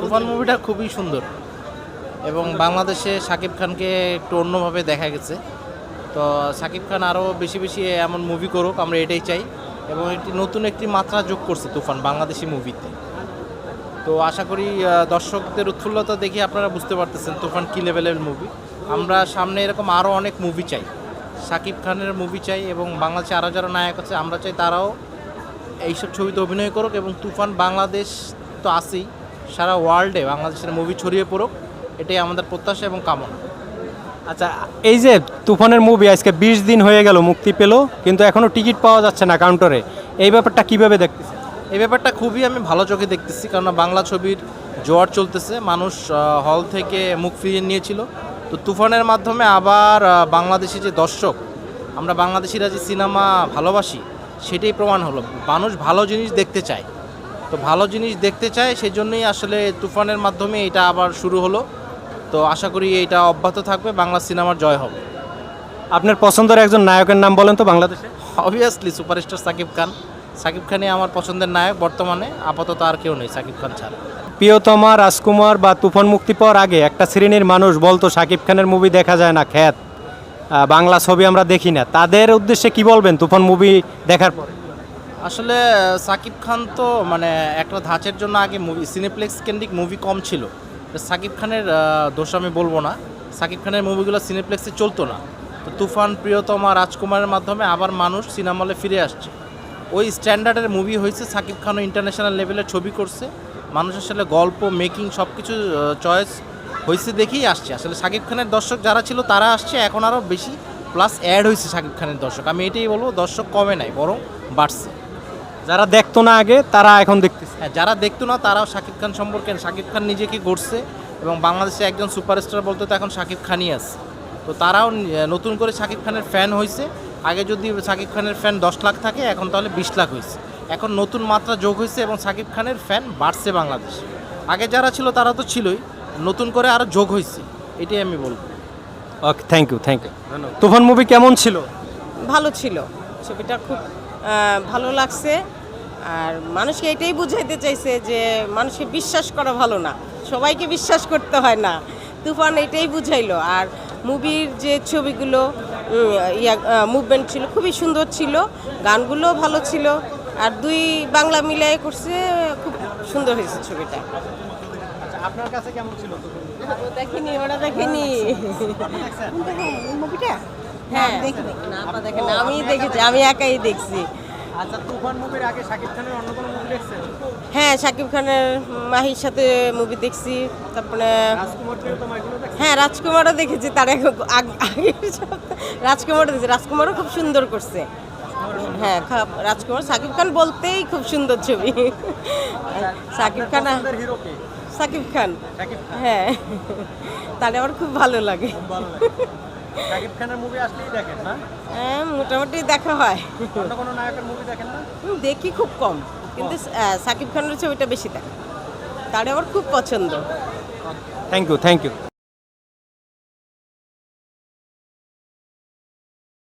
তুফান মুভিটা খুবই সুন্দর। এবং বাংলাদেশে শাকিব খানকে একটু অন্যভাবে দেখা গেছে। তো শাকিব খান আরও বেশি বেশি এমন মুভি করুক, আমরা এটাই চাই। এবং একটি নতুন একটি মাত্রা যোগ করছে তুফান বাংলাদেশি মুভিতে তো আশা করি দর্শকদের উৎফুল্লতা দেখে আপনারা বুঝতে পারতেছেন তুফান কী লেভেলের মুভি আমরা সামনে এরকম আরও অনেক মুভি চাই। শাকিব খানের মুভি চাই এবং বাংলাদেশে আরও যারা নায়ক আছে, আমরা চাই তারাও এইসব ছবিতে অভিনয় করুক এবং তুফান বাংলাদেশ তো আছেই। সারা ওয়ার্ল্ডে বাংলাদেশের মুভি ছড়িয়ে পড়ুক এটাই আমাদের প্রত্যাশা এবং কামনা। আচ্ছা এই যে তুফানের মুভি আজকে বিশ দিন হয়ে গেল মুক্তি পেল কিন্তু এখনও টিকিট পাওয়া যাচ্ছে না কাউন্টারে। এই ব্যাপারটা কীভাবে দেখতেছেন? এই ব্যাপারটা খুবই আমি ভালো চোখে দেখতেছি কারণ বাংলা ছবির জোয়ার চলতেছে মানুষ হল থেকে মুখ ফিরিয়ে নিয়েছিল। তো তুফানের মাধ্যমে আবার বাংলাদেশি যে দর্শক আমরা বাংলাদেশিরা যে সিনেমা ভালোবাসি সেটাই প্রমাণ হলো। মানুষ ভালো জিনিস দেখতে চায়। তো ভালো জিনিস দেখতে চায় সেই জন্যই আসলে তুফানের মাধ্যমে এটা আবার শুরু হলো। তো আশা করি এটা অব্যাহত থাকবে বাংলা সিনেমার জয় হবে। আপনার পছন্দের একজন নায়কের নাম বলেন তো বাংলাদেশে। Obviously superstar Shakib Khan. Shakib খানই আমার পছন্দের নায়ক বর্তমানে আপাতত আর কেউ নেই সাকিব খান ছাড়া। প্রিয়তমা রাজকুমার বা তুফান মুক্তি পাওয়ার আগে একটা শ্রেণির মানুষ বলতো শাকিব খানের মুভি দেখা যায় না খ্যাত। বাংলা ছবি আমরা দেখি না। তাদের উদ্দেশ্যে কি বলবেন তুফান মুভি দেখার পরে? আসলে, সাকিব খান তো মানে একটা ধাঁচের জন্য আগে মুভি সিনেপ্লেক্স কেন্দ্রিক মুভি কম ছিল। সাকিব খানের দোষ আমি বলব না। সাকিব খানের মুভিগুলো সিনেপ্লেক্সে চলতো না। তো তুফান, প্রিয়তমা, রাজকুমারের মাধ্যমে আবার মানুষ সিনেমা হলে ফিরে আসছে। ওই স্ট্যান্ডার্ডের মুভি হয়েছে, সাকিব খানও ইন্টারন্যাশনাল লেভেলে ছবি করছে। মানুষ আসলে গল্প মেকিং সব কিছু চয়েস হয়েছে দেখেই আসছে। আসলে সাকিব খানের দর্শক যারা ছিল তারা আসছে, এখন আরও বেশি প্লাস অ্যাড হয়েছে সাকিব খানের দর্শক। আমি এটাই বলব, দর্শক কমে নাই, বরং বাড়ছে। যারা দেখতো না আগে তারা এখন দেখতেছে। হ্যাঁ যারা দেখতো না তারাও শাকিব খান সম্পর্কে শাকিব খান নিজেকে গড়ছে এবং বাংলাদেশে একজন সুপারস্টার বলতে তো এখন শাকিব খানই আছে। তো তারাও নতুন করে শাকিব খানের ফ্যান হয়েছে আগে যদি শাকিব খানের ফ্যান দশ লাখ থাকে এখন তাহলে বিশ লাখ হয়েছে এখন নতুন মাত্রা যোগ হয়েছে এবং শাকিব খানের ফ্যান বাড়ছে বাংলাদেশে। আগে যারা ছিল তারা তো ছিলই। নতুন করে আরও যোগ হয়েছে এটাই আমি বলব। Okay thank you thank you Toofan movie কেমন ছিল? ভালো ছিল। ছবিটা খুব ভালো লাগছে। আর মানুষকে এটাই বুঝাইতে চাইছে যে মানুষকে বিশ্বাস করা ভালো না। সবাইকে বিশ্বাস করতে হয় না। তুফান এটাই বুঝাইলো। আর মুভির যে ছবিগুলো ইয়া মুভমেন্ট ছিল খুবই সুন্দর ছিল। গানগুলো ভালো ছিল। আর দুই বাংলা মিলাই করছে খুব সুন্দর হয়েছে ছবিটা। আপনার কাছে কেমন ছিল? দেখিনি ওরা দেখিনি। মুভিটা হ্যাঁ। না আপা দেখেন আমি দেখেছি আমি একাই দেখছি। আচ্ছা তুফান মুভির আগে শাকিব খানের অন্য কোনো মুভি দেখছেন? হ্যাঁ শাকিব খানের মাহির সাথে মুভি দেখছি। তারপরে হ্যাঁ রাজকুমারও দেখেছি তার আগে- আগ- আগের রাজকুমারও দেখেছি। রাজকুমারও খুব সুন্দর করছে। হ্যাঁ রাজকুমার শাকিব খান বলতেই খুব সুন্দর ছবি। শাকিব খান শাকিব খান। হ্যাঁ। তাহলে আমার খুব ভালো লাগে। শাকিব খানের মুভি আসলেই দেখেন না? হ্যাঁ মোটামুটি দেখা হয়। অন্য কোনো নায়কের মুভি দেখেন না? দেখি খুব কম। কিন্তু শাকিব খানের ছবিটা বেশি দেখা। তার আমার খুব পছন্দ। Thank you thank you